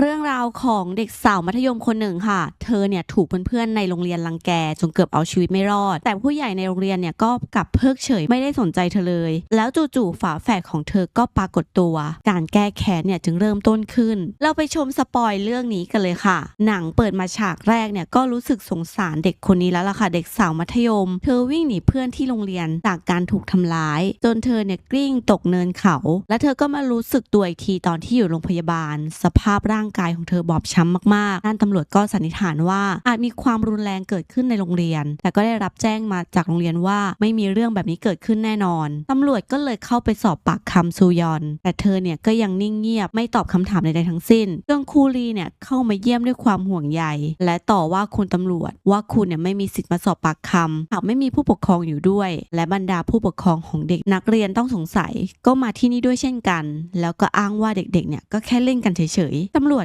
เรื่องราวของเด็กสาวมัธยมคนหนึ่งค่ะ เธอเนี่ยถูกเพื่อนๆในโรงเรียนรังแกจนเกือบเอาชีวิตไม่รอด แต่ผู้ใหญ่ในโรงเรียนเนี่ยก็กลับเพิกเฉยไม่ได้สนใจเธอเลย แล้วจู่ๆฝาแฝดของเธอก็ปรากฏตัว การแก้แค้นเนี่ยจึงเริ่มต้นขึ้น เราไปชมสปอยเรื่องนี้กันเลยค่ะ หนังเปิดมาฉากแรกเนี่ยก็รู้สึกสงสารเด็กคนนี้แล้วล่ะค่ะ เด็กสาวมัธยม เธอวิ่งหนีเพื่อนที่โรงเรียนจากการถูกทำร้าย จนเธอเนี่ยกลิ้งตกเนินเขา และเธอก็มารู้สึกตัวอีกทีตอนที่อยู่โรงพยาบาล สภาพร่างกายของเธอบอบช้ำมากๆด้านตำรวจก็สันนิษฐานว่า อาจมีความรุนแรงเกิดขึ้นในโรงเรียน แต่ก็ได้รับแจ้งมาจากโรงเรียนว่าไม่มีเรื่องแบบนี้เกิดขึ้นแน่นอนตำรวจก็เลยเข้าไปสอบปากคำซูยอน แต่เธอเนี่ยก็ยังนิ่งเงียบไม่ตอบคำถามใดๆทั้งสิ้นจนครูลีเนี่ยเข้ามาเยี่ยมด้วยความห่วงใยและต่อว่าคุณตำรวจว่าคุณเนี่ยไม่มีสิทธิ์มาสอบปากคำหากไม่มีผู้ปกครองอยู่ด้วย และบรรดาผู้ปกครองของเด็กนักเรียนต้องสงสัย ก็มาที่นี่ด้วยเช่นกัน แล้วก็อ้างว่าเด็กๆเนี่ยก็แค่เล่นกันเฉยๆตำรวจ